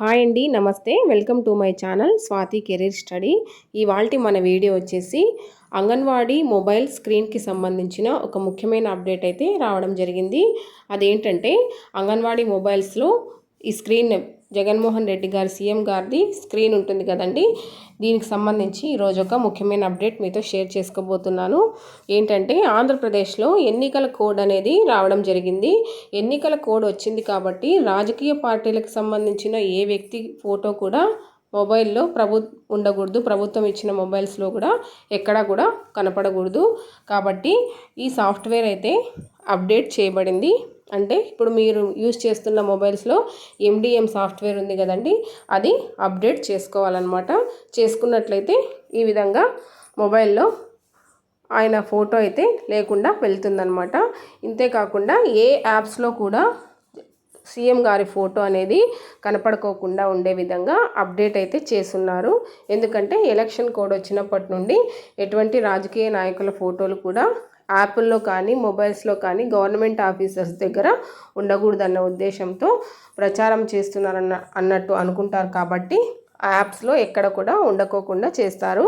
Hi అండి నమస్తే. Welcome to my channel Swathi career study. ఇవాళ మన వీడియో వచ్చేసి అంగన్వాడీ మొబైల్ స్క్రీన్కి సంబంధించిన ఒక ముఖ్యమైన అప్డేట్ అయితే రావడం జరిగింది. అదేంటంటే అంగన్వాడీ మొబైల్స్లో ఈ స్క్రీన్ జగన్మోహన్ రెడ్డి గారి సీఎం గారిది స్క్రీన్ ఉంటుంది కదండి. దీనికి సంబంధించి ఈరోజు ఒక ముఖ్యమైన అప్డేట్ మీతో షేర్ చేసుకోబోతున్నాను. ఏంటంటే ఆంధ్రప్రదేశ్లో ఎన్నికల కోడ్ అనేది రావడం జరిగింది. ఎన్నికల కోడ్ వచ్చింది కాబట్టి రాజకీయ పార్టీలకు సంబంధించిన ఏ వ్యక్తి ఫోటో కూడా మొబైల్లో ప్రభు ఉండకూడదు. ప్రభుత్వం ఇచ్చిన మొబైల్స్లో కూడా ఎక్కడా కూడా కనపడకూడదు. కాబట్టి ఈ సాఫ్ట్వేర్ అయితే అప్డేట్ చేయబడింది. అంటే ఇప్పుడు మీరు యూజ్ చేస్తున్న మొబైల్స్లో ఎండిఎం సాఫ్ట్వేర్ ఉంది కదండి అది అప్డేట్ చేసుకోవాలన్నమాట. చేసుకున్నట్లయితే ఈ విధంగా మొబైల్లో ఆయన ఫోటో అయితే లేకుండా వెళ్తుందనమాట ఇంతేకాకుండా ఏ యాప్స్లో కూడా సీఎం గారి ఫోటో అనేది కనపడుకోకుండా ఉండే విధంగా అప్డేట్ అయితే చేస్తున్నారు. ఎందుకంటే ఎలక్షన్ కోడ్ వచ్చినప్పటి నుండి ఎటువంటి రాజకీయ నాయకుల ఫోటోలు కూడా యాప్ల్లో కానీ మొబైల్స్లో కానీ గవర్నమెంట్ ఆఫీసర్స్ దగ్గర ఉండకూడదన్న ఉద్దేశంతో ప్రచారం చేస్తున్నారన్న అన్నట్టు అనుకుంటారు. కాబట్టి యాప్స్లో ఎక్కడ కూడా ఉండకోకుండా చేస్తారు.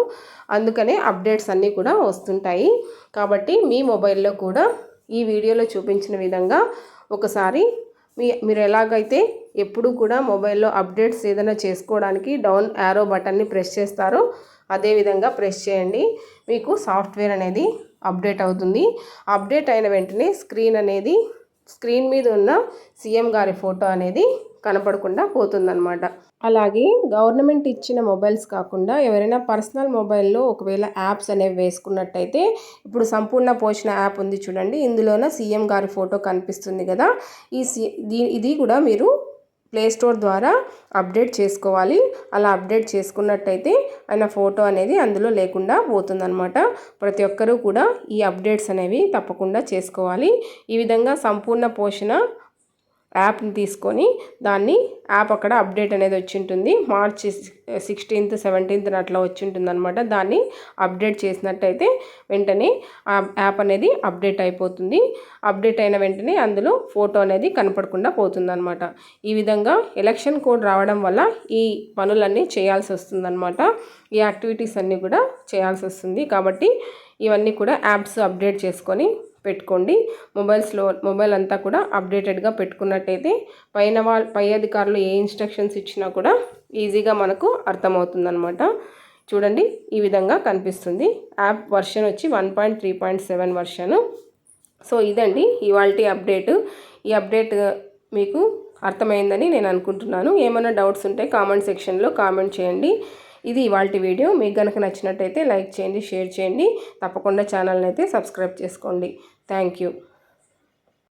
అందుకనే అప్డేట్స్ అన్నీ కూడా వస్తుంటాయి. కాబట్టి మీ మొబైల్లో కూడా ఈ వీడియోలో చూపించిన విధంగా ఒకసారి మీ మీరు ఎలాగైతే ఎప్పుడు కూడా మొబైల్లో అప్డేట్స్ ఏదైనా చేసుకోవడానికి డౌన్ యారో బటన్ని ప్రెస్ చేస్తారో అదేవిధంగా ప్రెస్ చేయండి. మీకు సాఫ్ట్వేర్ అనేది అప్డేట్ అవుతుంది. అప్డేట్ అయిన వెంటనే స్క్రీన్ అనేది స్క్రీన్ మీద ఉన్న సీఎం గారి ఫోటో అనేది కనపడకుండా పోతుందన్నమాట. అలాగే గవర్నమెంట్ ఇచ్చిన మొబైల్స్ కాకుండా ఎవరైనా పర్సనల్ మొబైల్లో ఒకవేళ యాప్స్ అనేవి వేసుకున్నట్టయితే ఇప్పుడు సంపూర్ణ పోషణ యాప్ ఉంది చూడండి. ఇందులోన సీఎం గారి ఫోటో కనిపిస్తుంది కదా. ఈ సి ఇది కూడా మీరు ప్లే స్టోర్ ద్వారా అప్డేట్ చేసుకోవాలి. అలా అప్డేట్ చేసుకున్నట్టయితే ఆయన ఫోటో అనేది అందులో లేకుండా పోతుందన్నమాట. ప్రతి ఒక్కరూ కూడా ఈ అప్డేట్స్ అనేవి తప్పకుండా చేసుకోవాలి. ఈ విధంగా సంపూర్ణ పోషణ యాప్ని తీసుకొని దాన్ని యాప్ అక్కడ అప్డేట్ అనేది వచ్చి ఉంటుంది మార్చ్ సిక్స్టీన్త్ సెవెంటీన్త్ అట్లా వచ్చి ఉంటుంది అనమాట దాన్ని అప్డేట్ చేసినట్టయితే వెంటనే ఆ యాప్ అనేది అప్డేట్ అయిపోతుంది. అప్డేట్ అయిన వెంటనే అందులో ఫోటో అనేది కనపడకుండా పోతుంది అనమాట ఈ విధంగా ఎలక్షన్ కోడ్ రావడం వల్ల ఈ పనులన్నీ చేయాల్సి వస్తుందన్నమాట. ఈ యాక్టివిటీస్ అన్నీ కూడా చేయాల్సి వస్తుంది. కాబట్టి ఇవన్నీ కూడా యాప్స్ అప్డేట్ చేసుకొని పెట్టుకోండి. మొబైల్స్లో మొబైల్ అంతా కూడా అప్డేటెడ్గా పెట్టుకున్నట్టయితే పైన వాళ్ళ పై అధికారులు ఏ ఇన్స్ట్రక్షన్స్ ఇచ్చినా కూడా ఈజీగా మనకు అర్థమవుతుందనమాట చూడండి ఈ విధంగా కనిపిస్తుంది. యాప్ వర్షన్ వచ్చి one point three point seven version. So ఇదండి ఇవాళ అప్డేట్. ఈ అప్డేట్ మీకు అర్థమైందని నేను అనుకుంటున్నాను. ఏమైనా డౌట్స్ ఉంటే కామెంట్ సెక్షన్లో కామెంట్ చేయండి. ఇది ఇవాళ వీడియో. మీకు కనుక నచ్చినట్టయితే లైక్ చేయండి షేర్ చేయండి. తప్పకుండా ఛానల్ని అయితే సబ్స్క్రైబ్ చేసుకోండి. Thank you.